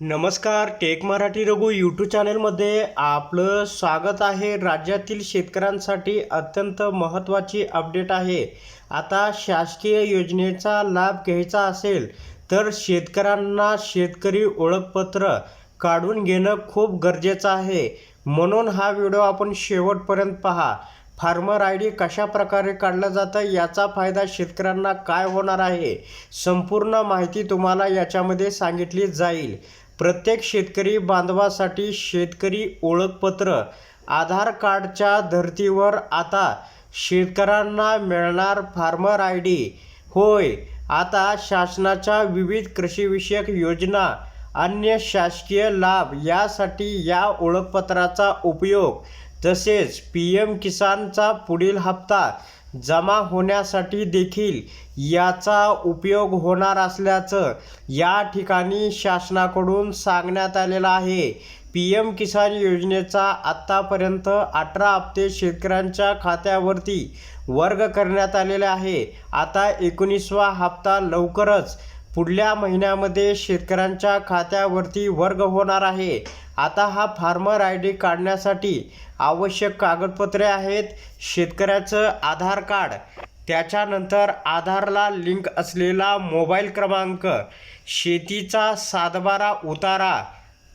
नमस्कार take Marathi Raghu YouTube चॅनलमध्ये आपलं स्वागत आहे. राज्यातील शेतकऱ्यांसाठी अत्यंत महत्त्वाची अपडेट आहे. आता शासकीय योजनेचा लाभ घ्यायचा असेल तर शेतकऱ्यांना शेतकरी ओळखपत्र काढून घेणं खूप गरजेचं आहे. म्हणून हा व्हिडिओ आपण शेवटपर्यंत पहा. फार्मर आय डी कशा प्रकारे काढलं जातं याचा फायदा शेतकऱ्यांना काय होणार आहे? संपूर्ण माहिती तुम्हाला याच्यामध्ये सांगितली जाईल. प्रत्येक शेतकरी बांधवासाठी शेतकरी ओळखपत्र आधार कार्डच्या धर्तीवर आता शेतकऱ्यांना मिळणार फार्मर आय डी. होय आता शासनाच्या विविध कृषीविषयक योजना अन्य शासकीय लाभ यासाठी या ओळखपत्राचा उपयोग तसेच पी एम किसानचा पुढील हप्ता जमा होण्यासाठी देखील याचा उपयोग होणार असल्याचं या ठिकाणी शासनाकडून सांगण्यात आलेलं आहे. पी एम किसान योजनेचा आत्तापर्यंत अठरा हप्ते शेतकऱ्यांच्या खात्यावरती वर्ग करण्यात आलेले आहे. आता एकोणीसवा हप्ता लवकरच पुढल्या महिन्यामध्ये शेतकऱ्यांच्या खात्यावरती वर्ग होणार आहे. आता हा फार्मर आय डी काढण्यासाठी आवश्यक कागदपत्रे आहेत. शेतकऱ्याचं आधार कार्ड त्याच्यानंतर आधारला लिंक असलेला मोबाईल क्रमांक शेतीचा सातबारा उतारा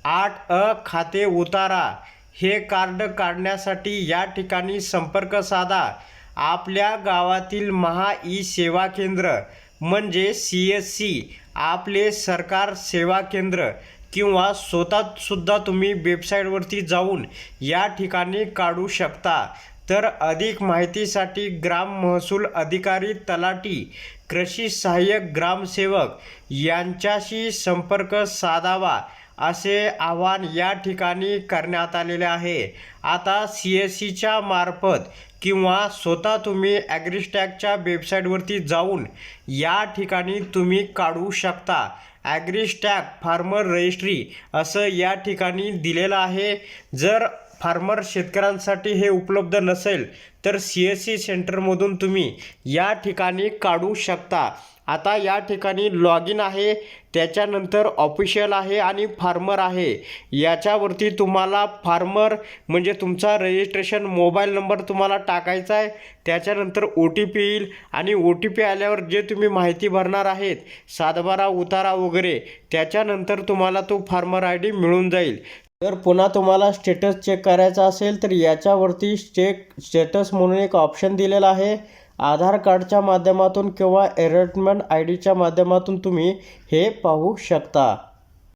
आठ अ खाते उतारा हे कार्ड काढण्यासाठी या ठिकाणी संपर्क साधा. आपल्या गावातील महा ई सेवा केंद्र म्हणजे सी एस सी आपले सरकार सेवा केंद्र किंवा स्वतःसुद्धा तुम्ही वेबसाईटवरती जाऊन या ठिकाणी काढू शकता. तर अधिक माहितीसाठी ग्राम महसूल अधिकारी तलाठी कृषी सहाय्यक ग्रामसेवक यांच्याशी संपर्क साधावा. असे आवाहन या ठिकाणी करण्यात आलेले आहे. आता सी एस सीच्या मार्फत किंवा स्वतः तुम्ही ॲग्रिस्टॅगच्या वेबसाईटवरती जाऊन या ठिकाणी तुम्ही काढू शकता. ॲग्रिस्टॅग फार्मर रजिस्ट्री असं या ठिकाणी दिलेलं आहे. जर फार्मर शेतकऱ्यांसाठी हे उपलब्ध नसेल तर सी एस सी सेंटरमधून तुम्ही या ठिकाणी काढू शकता. आता या ठिकाणी लॉग इन आहे त्याच्यानंतर ऑफिशियल आहे आणि फार्मर आहे. याच्यावरती तुम्हाला फार्मर म्हणजे तुमचा रजिस्ट्रेशन मोबाईल नंबर तुम्हाला टाकायचा आहे त्याच्यानंतर ओ टी पी येईल आणि ओ टी पी आल्यावर जे तुम्ही माहिती भरणार आहेत सातबारा उतारा वगैरे त्याच्यानंतर तुम्हाला तो फार्मर आय डी मिळून जाईल. जर पुन्हा तुम्हाला स्टेटस चेक करायचा असेल तर याच्यावरती चेक स्टेटस म्हणून एक ऑप्शन दिलेला आहे. आधार कार्डच्या माध्यमातून किंवा एरटमेंट आय डीच्या माध्यमातून तुम्ही हे पाहू शकता.